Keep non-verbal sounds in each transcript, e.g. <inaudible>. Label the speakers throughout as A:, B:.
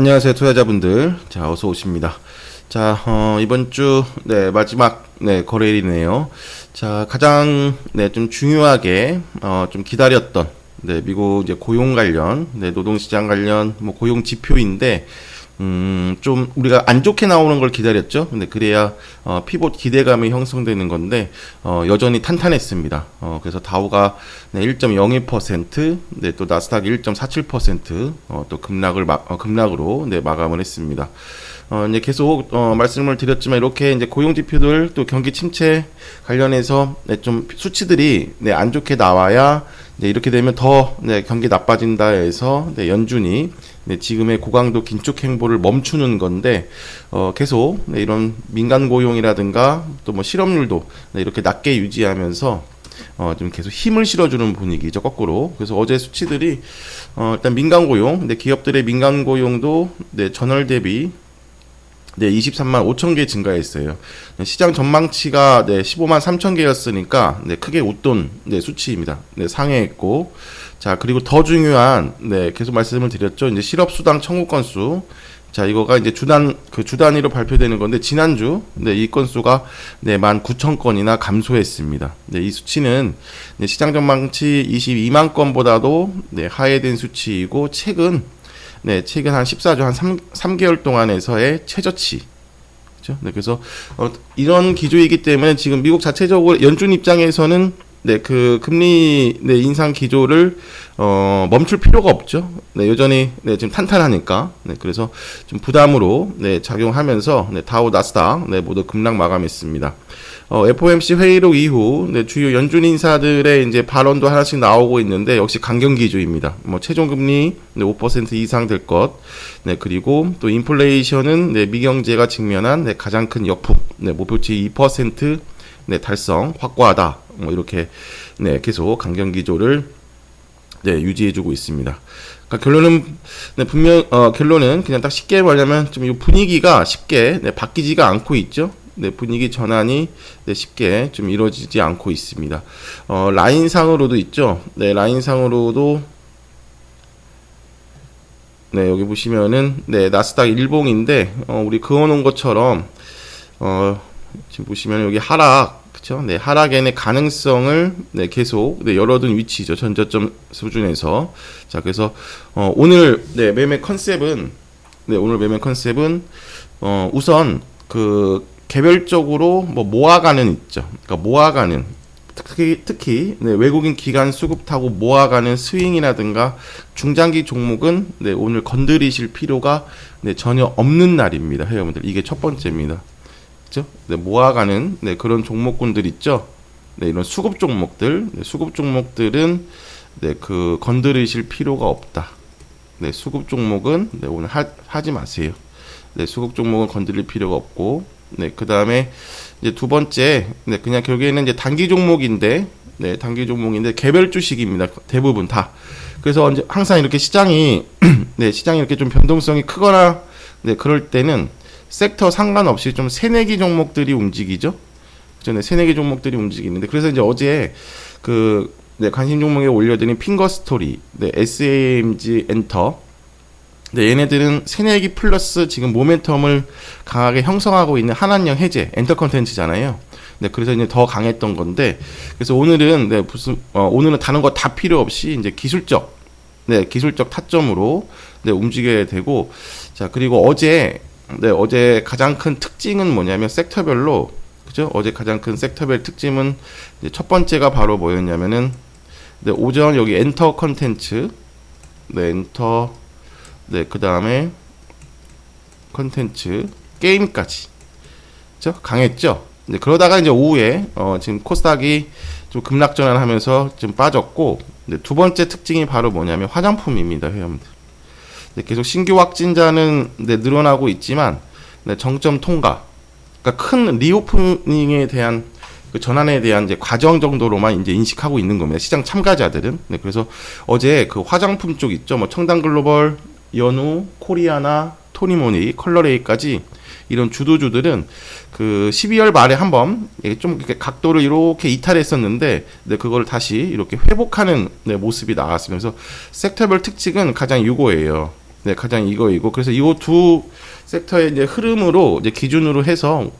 A: 안녕하세요, 투자자분들. 자, 어서 오십니다. 자, 어, 이번 주, 네, 마지막, 네, 거래일이네요. 자, 가장, 네, 좀 중요하게, 어, 좀 기다렸던, 네, 미국 이제 고용 관련, 네, 노동시장 관련, 뭐, 고용 지표인데, 음, 좀 우리가 안 좋게 나오는 걸 기다렸죠. 근데 그래야 어, 피봇 기대감이 형성되는 건데 어, 여전히 탄탄했습니다. 어, 그래서 다우가 네, 1.02%, 네, 또 나스닥이 1.47%, 어, 또 급락을 마, 어, 급락으로 네, 마감을 했습니다. 어, 이제 계속 어, 말씀을 드렸지만 이렇게 이제 고용 지표들 또 경기 침체 관련해서 네, 좀 수치들이 네, 안 좋게 나와야 네, 이렇게 되면 더 네, 경기 나빠진다 해서 네, 연준이 네, 지금의 고강도 긴축 행보를 멈추는 건데 어, 계속 네, 이런 민간 고용이라든가 또 뭐 실업률도 네, 이렇게 낮게 유지하면서 어, 좀 계속 힘을 실어주는 분위기죠 거꾸로. 그래서 어제 수치들이 어, 일단 민간 고용, 네, 기업들의 민간 고용도 네, 전월 대비 네, 23만 5천 개 증가했어요. 네, 시장 전망치가 네, 15만 3천 개였으니까 네, 크게 웃돈 네, 수치입니다. 네, 상회했고 자, 그리고 더 중요한 네, 계속 말씀을 드렸죠. 이제 실업 수당 청구 건수 자, 이거가 이제 주단 그 주 단위로 발표되는 건데 지난주 네, 이 건수가 네, 19,000건이나 감소했습니다. 네, 이 수치는 네, 시장 전망치 22만 건보다도 네, 하회된 수치이고 최근 네, 최근 한 14주 한 3, 3개월 동안에서의 최저치. 그죠? 네, 그래서 어, 이런 기조이기 때문에 지금 미국 자체적으로 연준 입장에서는 네, 그 금리 네, 인상 기조를 어, 멈출 필요가 없죠. 네, 여전히 네, 지금 탄탄하니까. 네, 그래서 좀 부담으로 네, 작용하면서 네, 다우 나스닥 네, 모두 급락 마감했습니다. 어, FOMC 회의록 이후 네, 주요 연준 인사들의 이제 발언도 하나씩 나오고 있는데 역시 강경 기조입니다. 뭐 최종 금리 네, 5% 이상 될 것. 네, 그리고 또 인플레이션은 네, 미경제가 직면한 네, 가장 큰 역풍. 네, 목표치 2% 네, 달성 확고하다. 뭐 이렇게 네, 계속 강경 기조를 네, 유지해주고 있습니다. 그러니까 결론은 네, 분명 어, 결론은 그냥 딱 쉽게 말하면 좀 이 분위기가 쉽게 네, 바뀌지가 않고 있죠. 네, 분위기 전환이 네, 쉽게 좀 이루어지지 않고 있습니다. 어, 라인상으로도 있죠. 네, 라인상으로도 네, 여기 보시면은 네, 나스닥 일봉인데 어, 우리 그어놓은 것처럼 어, 지금 보시면 여기 하락 그렇죠? 네, 하락의 가능성을 네, 계속 네, 열어둔 위치죠. 전저점 수준에서. 자, 그래서 어, 오늘 네, 매매 컨셉은 네, 오늘 매매 컨셉은 어, 우선 그 개별적으로 뭐 모아가는 있죠. 그러니까 모아가는 특히 특히 네, 외국인 기관 수급 타고 모아가는 스윙이라든가 중장기 종목은 네, 오늘 건드리실 필요가 네, 전혀 없는 날입니다, 회원분들. 이게 첫 번째입니다. 그죠? 네, 모아가는 네, 그런 종목군들 있죠. 네, 이런 수급 종목들, 네, 수급 종목들은 네, 그 건드리실 필요가 없다. 네, 수급 종목은 네, 오늘 하, 하지 마세요. 네, 수급 종목은 건드릴 필요가 없고, 네, 그 다음에 이제 두 번째, 네, 그냥 결국에는 이제 단기 종목인데, 네, 단기 종목인데 개별 주식입니다. 대부분 다. 그래서 언제 항상 이렇게 시장이, <clears throat> 네, 시장이 이렇게 좀 변동성이 크거나, 네, 그럴 때는 섹터 상관없이 좀 새내기 종목들이 움직이죠. 그죠? 네, 새내기 종목들이 움직이는데 그래서 이제 어제 그 네, 관심 종목에 올려드린 핑거 스토리, 네, SAMG 엔터, 네, 얘네들은 새내기 플러스 지금 모멘텀을 강하게 형성하고 있는 한한령 해제 엔터 컨텐츠잖아요. 네, 그래서 이제 더 강했던 건데, 그래서 오늘은 네, 무슨 어, 오늘은 다른 거 다 필요 없이 이제 기술적, 네, 기술적 타점으로 네, 움직여야 되고, 자 그리고 어제 네, 어제 가장 큰 특징은 뭐냐면 섹터별로 그죠? 어제 가장 큰 섹터별 특징은 첫 번째가 바로 뭐였냐면은 네, 오전 여기 엔터 컨텐츠 네, 엔터 네, 그 다음에 컨텐츠 게임까지. 그죠? 강했죠? 네, 그러다가 이제 오후에 어, 지금 코스닥이 좀 급락 전환하면서 좀 빠졌고 네, 두 번째 특징이 바로 뭐냐면 화장품입니다, 회원들. 네, 계속 신규 확진자는 네, 늘어나고 있지만 네, 정점 통과, 그러니까 큰 리오프닝에 대한 그 전환에 대한 이제 과정 정도로만 이제 인식하고 있는 겁니다. 시장 참가자들은. 네, 그래서 어제 그 화장품 쪽 있죠. 뭐 청담 글로벌, 연우, 코리아나, 토니모니, 컬러레이까지 이런 주도주들은 그 12월 말에 한번 좀 이렇게 각도를 이렇게 이탈했었는데 네, 그걸 다시 이렇게 회복하는 네, 모습이 나왔으면서 섹터별 특징은 가장 유고예요. 네, 가장 이거이고 그래서 이 두 섹터의 이제 흐름으로 이제 기준으로 해서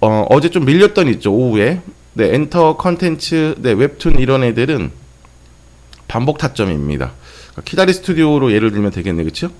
A: 어, 어제 좀 밀렸던 있죠 오후에 네, 엔터 컨텐츠, 네, 웹툰 이런 애들은 반복 타점입니다. 그러니까 키다리 스튜디오로 예를 들면 되겠네, 그렇죠?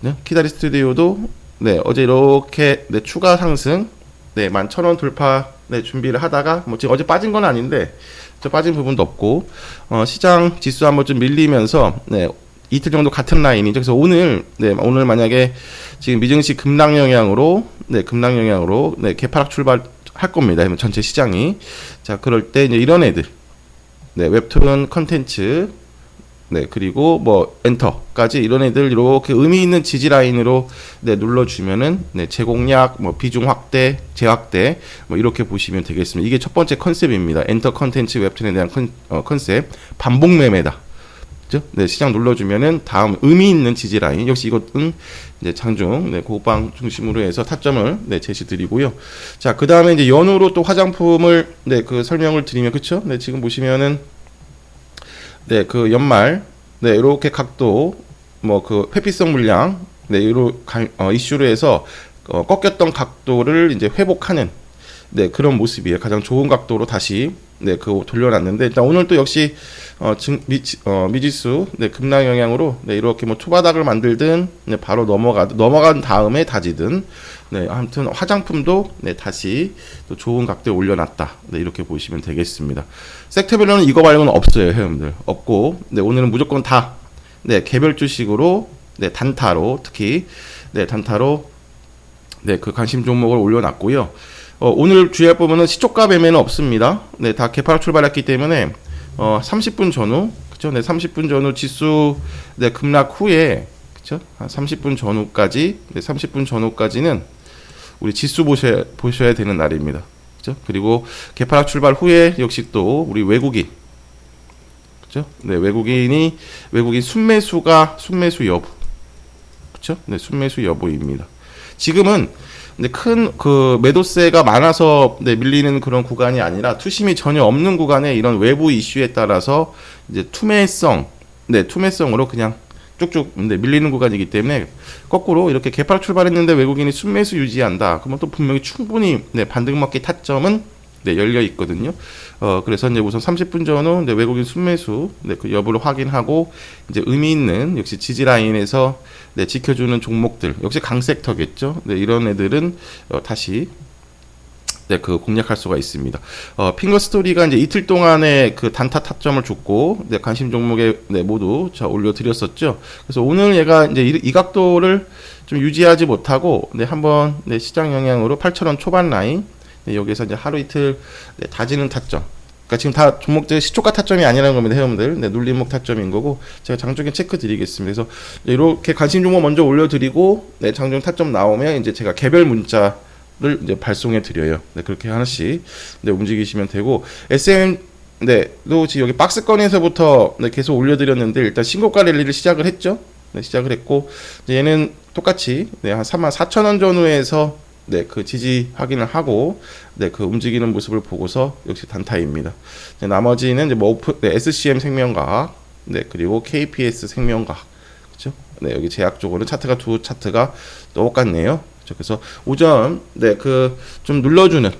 A: 네, 키다리 스튜디오도 네, 어제 이렇게 네, 추가 상승, 네, 만천원 돌파 네, 준비를 하다가 뭐 지금 어제 빠진 건 아닌데 저 빠진 부분도 없고 어, 시장 지수 한번 좀 밀리면서 네, 이틀 정도 같은 라인이죠. 그래서 오늘 네, 오늘 만약에 지금 미증시 급락 영향으로 네, 급락 영향으로 네, 개파락 출발 할 겁니다. 전체 시장이 자 그럴 때 이제 이런 애들 네, 웹툰 컨텐츠 네, 그리고 뭐 엔터까지 이런 애들 이렇게 의미 있는 지지 라인으로 네, 눌러 주면은 네, 제공량 뭐 비중 확대, 재확대 뭐 이렇게 보시면 되겠습니다. 이게 첫 번째 컨셉입니다. 엔터 컨텐츠 웹툰에 대한 컨, 어, 컨셉 반복 매매다. 그죠? 네, 시장 눌러주면은 다음 의미 있는 지지 라인 역시 이것은 이제 장중 네, 고방 중심으로 해서 타점을 네, 제시드리고요. 자, 그 다음에 이제 연으로 또 화장품을 네, 그 설명을 드리면 그쵸? 네, 지금 보시면은 네, 그 연말. 네, 이렇게 각도 뭐 그 회피성 물량 네, 이로 어, 이슈로 해서 어, 꺾였던 각도를 이제 회복하는 네, 그런 모습이에요. 가장 좋은 각도로 다시 네, 그 돌려놨는데 일단 오늘 또 역시 어, 증, 미, 어, 미지수 네, 급락 영향으로 네, 이렇게 뭐 초바닥을 만들든 네, 바로 넘어가 넘어간 다음에 다지든 네, 아무튼 화장품도 네, 다시 또 좋은 각도에 올려놨다. 네, 이렇게 보시면 되겠습니다. 섹터별로는 이거 말고는 없어요, 회원들. 없고, 네, 오늘은 무조건 다 네, 개별 주식으로 네, 단타로 특히 네, 단타로 네, 그 관심 종목을 올려놨고요. 어, 오늘 주의할 부분은 시초가 매매는 없습니다. 네, 다 개파락 출발했기 때문에 어, 30분 전후, 그죠? 네, 30분 전후 지수 네, 급락 후에 그죠? 한 30분 전후까지, 네, 30분 전후까지는 우리 지수 보셔야, 보셔야 되는 날입니다. 그죠? 그리고 개파락 출발 후에 역시 또 우리 외국인, 그죠? 네, 외국인이 외국인 순매수가 순매수 여부, 그죠? 네, 순매수 여부입니다. 지금은 근데 큰 그 매도세가 많아서 네, 밀리는 그런 구간이 아니라 투심이 전혀 없는 구간에 이런 외부 이슈에 따라서 이제 투매성, 네 투매성으로 그냥 쭉쭉 네, 밀리는 구간이기 때문에 거꾸로 이렇게 개파락 출발했는데 외국인이 순매수 유지한다. 그러면 또 분명히 충분히 네, 반등맞기 타점은 네, 열려 있거든요. 어, 그래서 이제 우선 30분 전후 네, 외국인 순매수 네, 그 여부를 확인하고 이제 의미 있는 역시 지지 라인에서 네, 지켜주는 종목들 역시 강 섹터겠죠. 네, 이런 애들은 어, 다시 네, 그 공략할 수가 있습니다. 어, 핑거 스토리가 이제 이틀 동안에 그 단타 타점을 줬고, 네, 관심 종목에 네, 모두 자 올려드렸었죠. 그래서 오늘 얘가 이제 이, 이 각도를 좀 유지하지 못하고, 네, 한번 네, 시장 영향으로 8,000원 초반 라인, 네, 여기서 이제 하루 이틀 네, 다지는 타점. 그러니까 지금 다 종목들 시초가 타점이 아니라는 겁니다, 회원들. 네, 눌림목 타점인 거고 제가 장중에 체크 드리겠습니다. 그래서 이렇게 관심 종목 먼저 올려드리고, 네, 장중 타점 나오면 이제 제가 개별 문자 를 이제 발송해 드려요. 네, 그렇게 하나씩 네, 움직이시면 되고 SM 네, 또 지금 여기 박스권에서부터 네, 계속 올려 드렸는데 일단 신고가 랠리를 시작을 했죠. 네, 시작을 했고 얘는 똑같이 네, 한 3만 4천 원 전후에서 네, 그 지지 확인을 하고 네, 그 움직이는 모습을 보고서 역시 단타입니다. 네, 나머지는 이제 뭐 오픈, 네, SCM 생명과학, 네, 그리고 KPS 생명과학, 그렇죠? 네, 여기 제약 쪽으로 차트가 두 차트가 똑같네요. 그렇죠? 그래서 오전 네그 좀 눌러 주는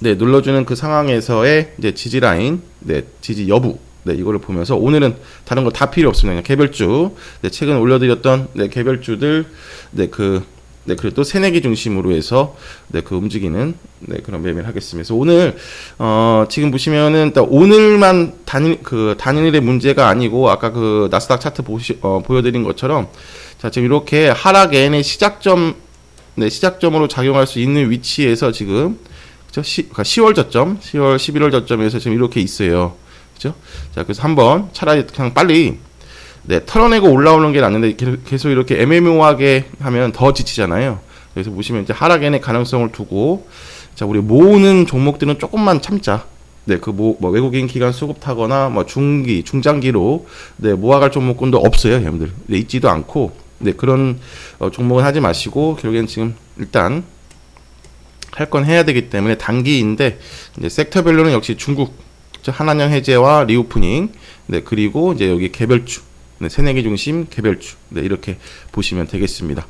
A: 네 눌러 주는 그 상황에서의 이제 지지 라인 네 지지 여부 네 이거를 보면서 오늘은 다른 거 다 필요 없습니다. 그냥 개별주 네 최근 올려드렸던 네 개별주들 네 그 네, 그리고 또 새내기 중심으로 해서 네, 그 움직이는 네, 그런 매매를 하겠습니다. 그래서 오늘 어, 지금 보시면은 오늘만 단일 그 단일의 문제가 아니고 아까 그 나스닥 차트 보시 어, 보여드린 것처럼 자 지금 이렇게 하락 N의 시작점 네, 시작점으로 작용할 수 있는 위치에서 지금 그죠? 시, 그러니까 10월 저점, 10월, 11월 저점에서 지금 이렇게 있어요. 그죠? 자, 그래서 한번 차라리 그냥 빨리 네, 털어내고 올라오는 게 낫는데 계속 이렇게 애매모호하게 하면 더 지치잖아요. 그래서 보시면 이제 하락에는 가능성을 두고 자, 우리 모으는 종목들은 조금만 참자. 네, 그 뭐, 뭐 외국인 기관 수급 타거나 뭐 중기, 중장기로 네, 모아갈 종목군도 없어요, 여러분들. 네, 있지도 않고 네, 그런 어, 종목은 하지 마시고 결국엔 지금 일단 할 건 해야 되기 때문에 단기인데 이제 섹터별로는 역시 중국 한한영 해제와 리오프닝 네 그리고 이제 여기 개별주 네, 새내기 중심 개별주. 네, 이렇게 보시면 되겠습니다.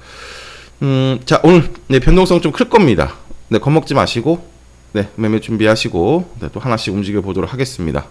A: 음, 자, 오늘 네, 변동성 좀 클 겁니다. 네, 겁먹지 마시고 네, 매매 준비하시고 네, 또 하나씩 움직여 보도록 하겠습니다.